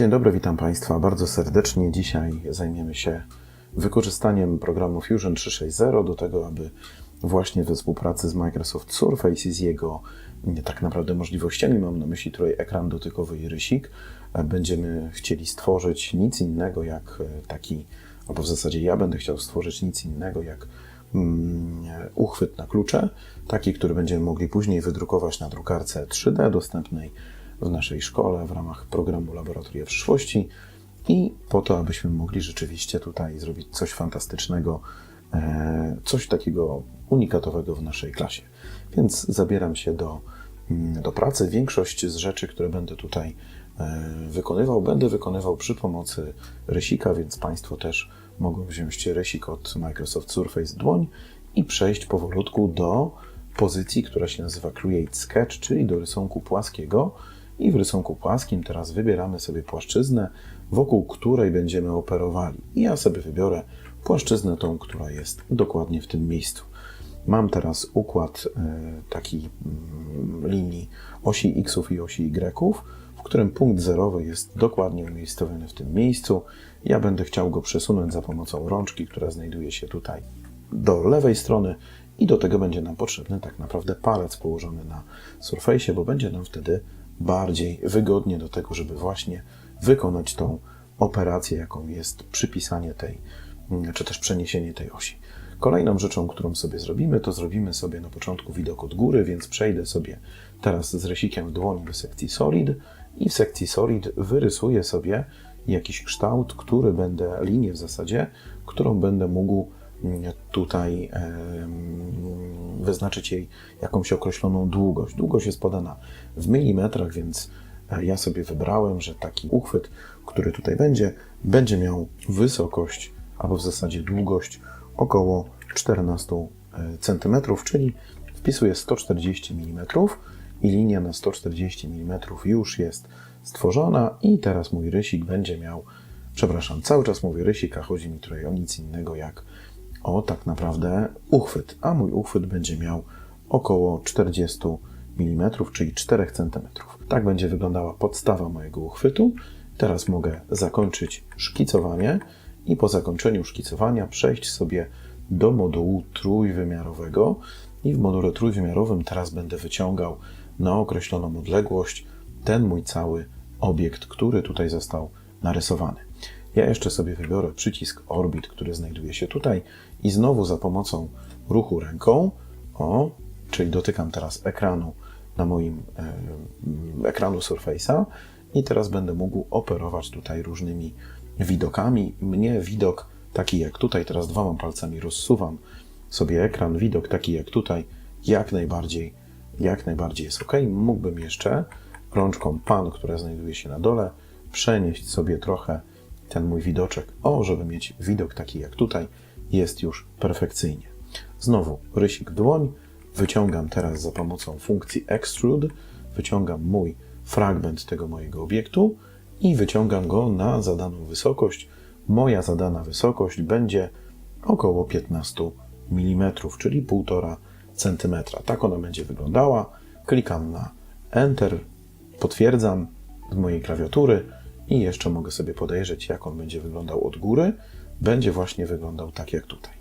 Dzień dobry, witam Państwa bardzo serdecznie. Dzisiaj zajmiemy się wykorzystaniem programu Fusion 360 do tego, aby właśnie we współpracy z Microsoft Surface i z jego tak naprawdę możliwościami, mam na myśli tutaj ekran dotykowy i rysik, będziemy chcieli stworzyć nic innego jak taki, albo w zasadzie ja będę chciał stworzyć nic innego jak mm, uchwyt na klucze, taki, który będziemy mogli później wydrukować na drukarce 3D dostępnej w naszej szkole w ramach programu Laboratoria Przyszłości i po to, abyśmy mogli rzeczywiście tutaj zrobić coś fantastycznego, e, coś takiego unikatowego w naszej klasie. Więc zabieram się do, mm, do pracy. Większość z rzeczy, które będę tutaj e, wykonywał, będę wykonywał przy pomocy rysika, więc Państwo też mogą wziąć rysik od Microsoft Surface dłoń i przejść powolutku do pozycji, która się nazywa Create Sketch, czyli do rysunku płaskiego. I w rysunku płaskim teraz wybieramy sobie płaszczyznę, wokół której będziemy operowali. I ja sobie wybiorę płaszczyznę tą, która jest dokładnie w tym miejscu. Mam teraz układ e, taki mm, linii osi xów i osi y, w którym punkt zerowy jest dokładnie umiejscowiony w tym miejscu. Ja będę chciał go przesunąć za pomocą rączki, która znajduje się tutaj do lewej strony i do tego będzie nam potrzebny tak naprawdę palec położony na surface, bo będzie nam wtedy bardziej wygodnie do tego, żeby właśnie wykonać tą operację, jaką jest przypisanie tej, czy też przeniesienie tej osi. Kolejną rzeczą, którą sobie zrobimy, to zrobimy sobie na początku widok od góry, więc przejdę sobie teraz z rysikiem w dłoni do sekcji Solid i w sekcji Solid wyrysuję sobie jakiś kształt, który będę, linię w zasadzie, którą będę mógł tutaj wyznaczyć jej jakąś określoną długość. Długość jest podana w milimetrach, więc e, ja sobie wybrałem, że taki uchwyt, który tutaj będzie, będzie miał wysokość, albo w zasadzie długość około 14 e, cm, czyli wpisuję 140 mm i linia na 140 mm już jest stworzona i teraz mój rysik będzie miał, przepraszam, cały czas mówię rysik, a chodzi mi tutaj o nic innego jak o tak naprawdę uchwyt, a mój uchwyt będzie miał około 40 mm, czyli 4 cm. Tak będzie wyglądała podstawa mojego uchwytu. Teraz mogę zakończyć szkicowanie i po zakończeniu szkicowania przejść sobie do modułu trójwymiarowego i w module trójwymiarowym teraz będę wyciągał na określoną odległość ten mój cały obiekt, który tutaj został narysowany. Ja jeszcze sobie wybiorę przycisk Orbit, który znajduje się tutaj i znowu za pomocą ruchu ręką, o, czyli dotykam teraz ekranu na moim e, ekranu Surface'a i teraz będę mógł operować tutaj różnymi widokami. Mnie widok taki jak tutaj, teraz dwoma palcami rozsuwam sobie ekran, widok taki jak tutaj, jak najbardziej, jak najbardziej jest ok. Mógłbym jeszcze rączką pan, która znajduje się na dole, przenieść sobie trochę ten mój widoczek, o, żeby mieć widok taki jak tutaj, jest już perfekcyjnie. Znowu rysik dłoń, wyciągam teraz za pomocą funkcji Extrude, wyciągam mój fragment tego mojego obiektu i wyciągam go na zadaną wysokość. Moja zadana wysokość będzie około 15 mm, czyli 1,5 cm. Tak ona będzie wyglądała. Klikam na Enter, potwierdzam z mojej klawiatury i jeszcze mogę sobie podejrzeć, jak on będzie wyglądał od góry. Będzie właśnie wyglądał tak jak tutaj.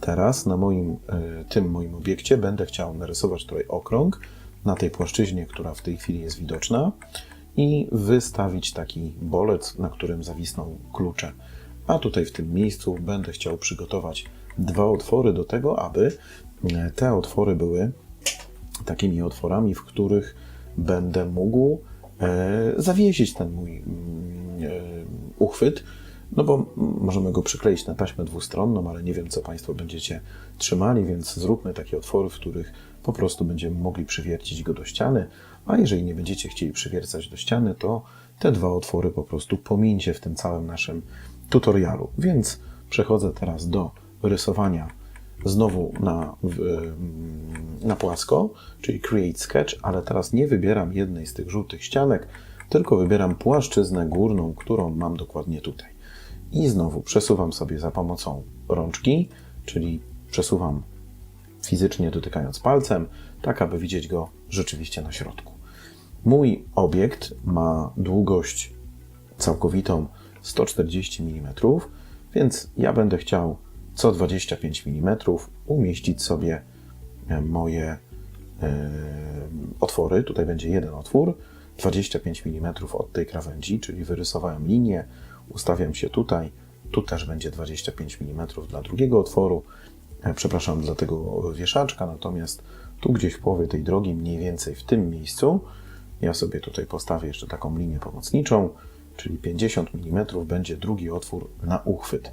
Teraz na moim, e, tym moim obiekcie będę chciał narysować tutaj okrąg na tej płaszczyźnie, która w tej chwili jest widoczna i wystawić taki bolec, na którym zawisną klucze. A tutaj w tym miejscu będę chciał przygotować dwa otwory do tego, aby e, te otwory były takimi otworami, w których będę mógł zawiesić ten mój mm, e, uchwyt, no bo możemy go przykleić na taśmę dwustronną, ale nie wiem, co Państwo będziecie trzymali, więc zróbmy takie otwory, w których po prostu będziemy mogli przywiercić go do ściany, a jeżeli nie będziecie chcieli przywiercać do ściany, to te dwa otwory po prostu pomińcie w tym całym naszym tutorialu. Więc przechodzę teraz do rysowania znowu na, na płasko, czyli Create Sketch, ale teraz nie wybieram jednej z tych żółtych ścianek, tylko wybieram płaszczyznę górną, którą mam dokładnie tutaj. I znowu przesuwam sobie za pomocą rączki, czyli przesuwam fizycznie dotykając palcem, tak aby widzieć go rzeczywiście na środku. Mój obiekt ma długość całkowitą 140 mm, więc ja będę chciał co 25 mm umieścić sobie moje e, otwory. Tutaj będzie jeden otwór, 25 mm od tej krawędzi, czyli wyrysowałem linię, ustawiam się tutaj. Tu też będzie 25 mm dla drugiego otworu, e, przepraszam, dla tego wieszaczka, natomiast tu gdzieś w połowie tej drogi, mniej więcej w tym miejscu, ja sobie tutaj postawię jeszcze taką linię pomocniczą, czyli 50 mm będzie drugi otwór na uchwyt.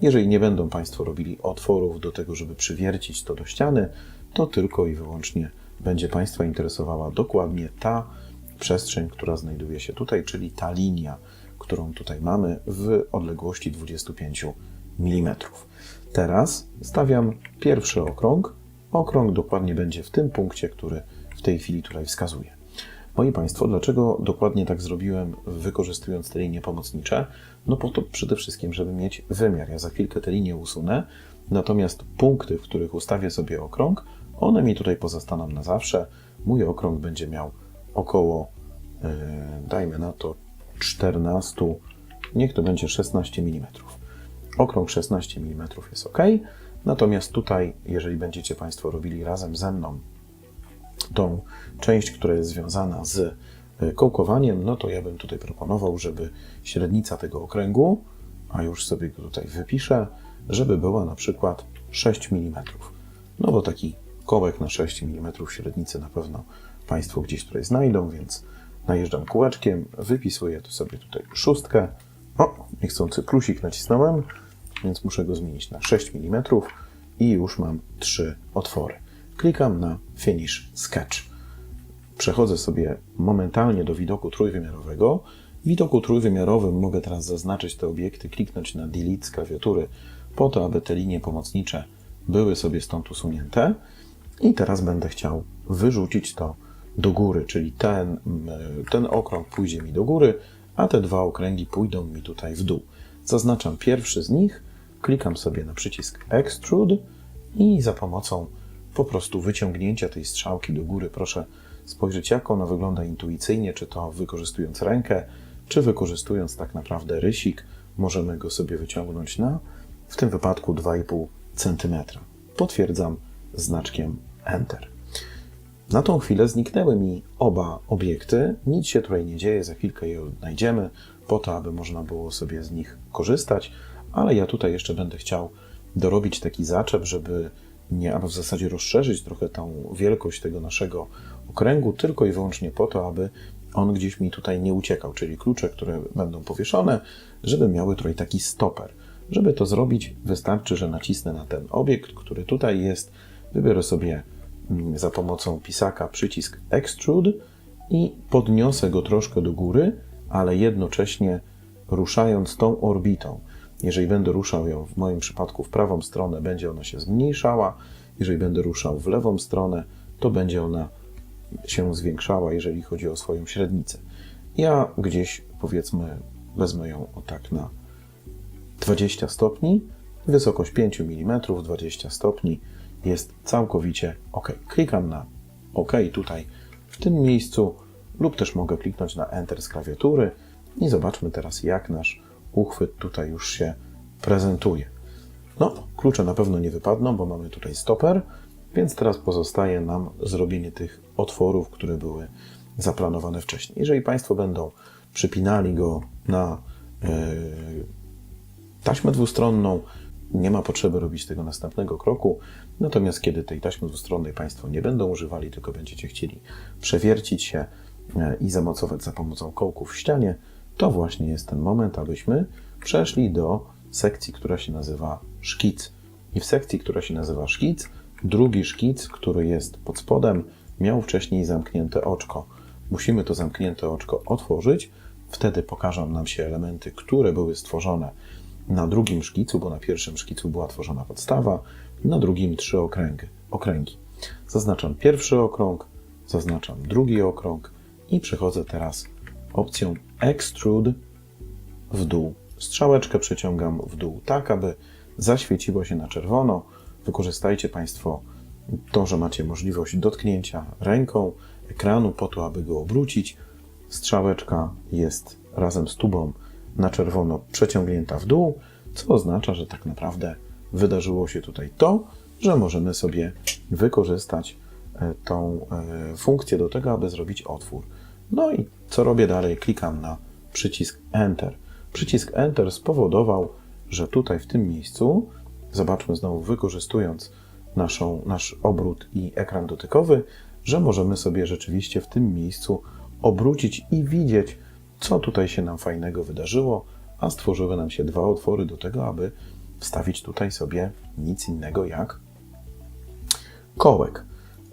Jeżeli nie będą Państwo robili otworów do tego, żeby przywiercić to do ściany, to tylko i wyłącznie będzie Państwa interesowała dokładnie ta przestrzeń, która znajduje się tutaj, czyli ta linia, którą tutaj mamy w odległości 25 mm. Teraz stawiam pierwszy okrąg. Okrąg dokładnie będzie w tym punkcie, który w tej chwili tutaj wskazuję. Moi Państwo, dlaczego dokładnie tak zrobiłem, wykorzystując te linie pomocnicze? No po to przede wszystkim, żeby mieć wymiar. Ja za chwilkę te linie usunę, natomiast punkty, w których ustawię sobie okrąg, one mi tutaj pozostaną na zawsze. Mój okrąg będzie miał około, yy, dajmy na to, 14, niech to będzie 16 mm. Okrąg 16 mm jest ok, natomiast tutaj, jeżeli będziecie Państwo robili razem ze mną tą część, która jest związana z e, kołkowaniem, no to ja bym tutaj proponował, żeby średnica tego okręgu, a już sobie go tutaj wypiszę, żeby była na przykład 6 mm. No bo taki kołek na 6 mm średnicy na pewno Państwo gdzieś tutaj znajdą, więc najeżdżam kółeczkiem, wypisuję tu sobie tutaj szóstkę. O, niechcący plusik nacisnąłem, więc muszę go zmienić na 6 mm i już mam trzy otwory. Klikam na Finish Sketch. Przechodzę sobie momentalnie do widoku trójwymiarowego. W widoku trójwymiarowym mogę teraz zaznaczyć te obiekty, kliknąć na Delete z klawiatury, po to, aby te linie pomocnicze były sobie stąd usunięte. I teraz będę chciał wyrzucić to do góry, czyli ten, ten okrąg pójdzie mi do góry, a te dwa okręgi pójdą mi tutaj w dół. Zaznaczam pierwszy z nich, klikam sobie na przycisk Extrude i za pomocą po prostu wyciągnięcia tej strzałki do góry. Proszę spojrzeć, jak ona wygląda intuicyjnie, czy to wykorzystując rękę, czy wykorzystując tak naprawdę rysik. Możemy go sobie wyciągnąć na, w tym wypadku 2,5 cm. Potwierdzam znaczkiem Enter. Na tą chwilę zniknęły mi oba obiekty. Nic się tutaj nie dzieje, za chwilkę je odnajdziemy, po to, aby można było sobie z nich korzystać, ale ja tutaj jeszcze będę chciał dorobić taki zaczep, żeby nie, albo w zasadzie rozszerzyć trochę tą wielkość tego naszego okręgu, tylko i wyłącznie po to, aby on gdzieś mi tutaj nie uciekał, czyli klucze, które będą powieszone, żeby miały tutaj taki stoper. Żeby to zrobić, wystarczy, że nacisnę na ten obiekt, który tutaj jest, wybiorę sobie mm, za pomocą pisaka przycisk Extrude i podniosę go troszkę do góry, ale jednocześnie ruszając tą orbitą. Jeżeli będę ruszał ją w moim przypadku w prawą stronę, będzie ona się zmniejszała. Jeżeli będę ruszał w lewą stronę, to będzie ona się zwiększała, jeżeli chodzi o swoją średnicę. Ja gdzieś powiedzmy wezmę ją o tak na 20 stopni, wysokość 5 mm, 20 stopni jest całkowicie ok. Klikam na OK tutaj w tym miejscu lub też mogę kliknąć na Enter z klawiatury i zobaczmy teraz jak nasz uchwyt tutaj już się prezentuje. No, klucze na pewno nie wypadną, bo mamy tutaj stoper, więc teraz pozostaje nam zrobienie tych otworów, które były zaplanowane wcześniej. Jeżeli Państwo będą przypinali go na yy, taśmę dwustronną, nie ma potrzeby robić tego następnego kroku. Natomiast kiedy tej taśmy dwustronnej Państwo nie będą używali, tylko będziecie chcieli przewiercić się e, i zamocować za pomocą kołków w ścianie, to właśnie jest ten moment, abyśmy przeszli do sekcji, która się nazywa szkic. I w sekcji, która się nazywa szkic, drugi szkic, który jest pod spodem, miał wcześniej zamknięte oczko. Musimy to zamknięte oczko otworzyć, wtedy pokażą nam się elementy, które były stworzone na drugim szkicu, bo na pierwszym szkicu była tworzona podstawa, na drugim trzy okręgi. okręgi. Zaznaczam pierwszy okrąg, zaznaczam drugi okrąg i przechodzę teraz opcją Extrude w dół. Strzałeczkę przeciągam w dół, tak aby zaświeciło się na czerwono. Wykorzystajcie Państwo to, że macie możliwość dotknięcia ręką ekranu po to, aby go obrócić. Strzałeczka jest razem z tubą na czerwono przeciągnięta w dół, co oznacza, że tak naprawdę wydarzyło się tutaj to, że możemy sobie wykorzystać e, tą e, funkcję do tego, aby zrobić otwór. No i co robię dalej? Klikam na przycisk Enter. Przycisk Enter spowodował, że tutaj w tym miejscu, zobaczmy znowu, wykorzystując naszą, nasz obrót i ekran dotykowy, że możemy sobie rzeczywiście w tym miejscu obrócić i widzieć, co tutaj się nam fajnego wydarzyło, a stworzyły nam się dwa otwory do tego, aby wstawić tutaj sobie nic innego jak kołek.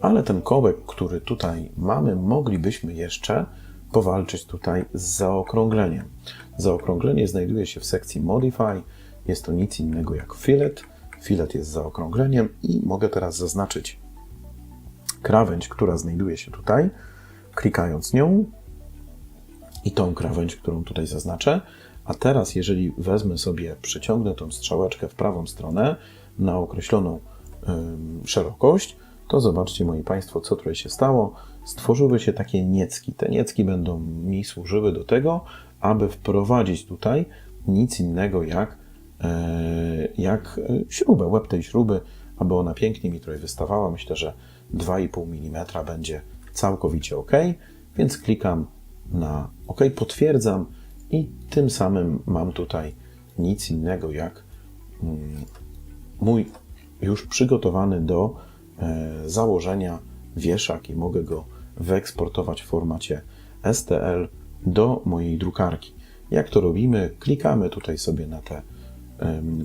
Ale ten kołek, który tutaj mamy, moglibyśmy jeszcze powalczyć tutaj z zaokrągleniem. Zaokrąglenie znajduje się w sekcji Modify. Jest to nic innego jak fillet. Fillet jest zaokrągleniem i mogę teraz zaznaczyć krawędź, która znajduje się tutaj, klikając nią i tą krawędź, którą tutaj zaznaczę. A teraz, jeżeli wezmę sobie, przyciągnę tą strzałeczkę w prawą stronę na określoną ym, szerokość, to zobaczcie, moi Państwo, co tutaj się stało. Stworzyły się takie niecki. Te niecki będą mi służyły do tego, aby wprowadzić tutaj nic innego jak, e, jak e, śrubę, łeb tej śruby, aby ona pięknie mi tutaj wystawała. Myślę, że 2,5 mm będzie całkowicie ok, więc klikam na OK, potwierdzam i tym samym mam tutaj nic innego jak mm, mój już przygotowany do e, założenia wieszak i mogę go wyeksportować w formacie STL do mojej drukarki. Jak to robimy? Klikamy tutaj sobie na te,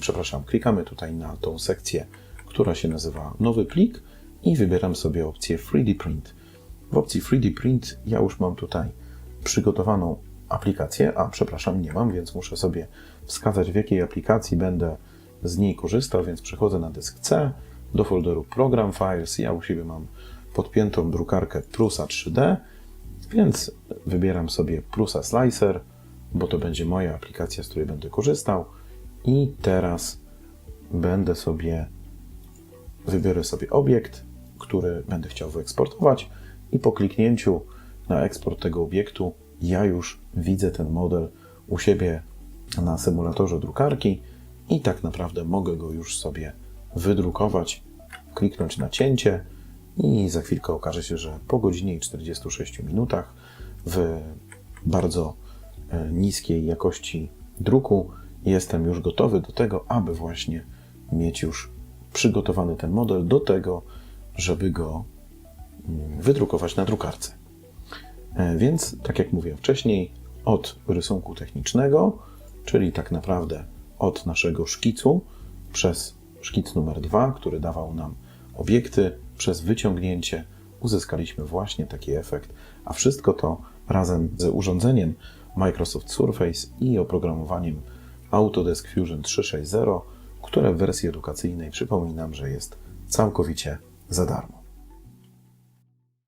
przepraszam, klikamy tutaj na tą sekcję, która się nazywa nowy plik i wybieram sobie opcję 3D Print. W opcji 3D Print ja już mam tutaj przygotowaną aplikację, a przepraszam, nie mam, więc muszę sobie wskazać w jakiej aplikacji będę z niej korzystał, więc przechodzę na dysk C do folderu Program Files. Ja u siebie mam podpiętą drukarkę Prusa 3D, więc wybieram sobie Prusa Slicer, bo to będzie moja aplikacja, z której będę korzystał. I teraz będę sobie, wybiorę sobie obiekt, który będę chciał wyeksportować i po kliknięciu na eksport tego obiektu ja już widzę ten model u siebie na symulatorze drukarki i tak naprawdę mogę go już sobie wydrukować, kliknąć na cięcie i za chwilkę okaże się, że po godzinie i 46 minutach w bardzo e, niskiej jakości druku jestem już gotowy do tego, aby właśnie mieć już przygotowany ten model do tego, żeby go mm, wydrukować na drukarce. E, Więc, tak jak mówiłem wcześniej, od rysunku technicznego, czyli tak naprawdę od naszego szkicu przez szkic numer 2, który dawał nam obiekty, przez wyciągnięcie uzyskaliśmy właśnie taki efekt, a wszystko to razem z urządzeniem Microsoft Surface i oprogramowaniem Autodesk Fusion 360, które w wersji edukacyjnej przypominam, że jest całkowicie za darmo.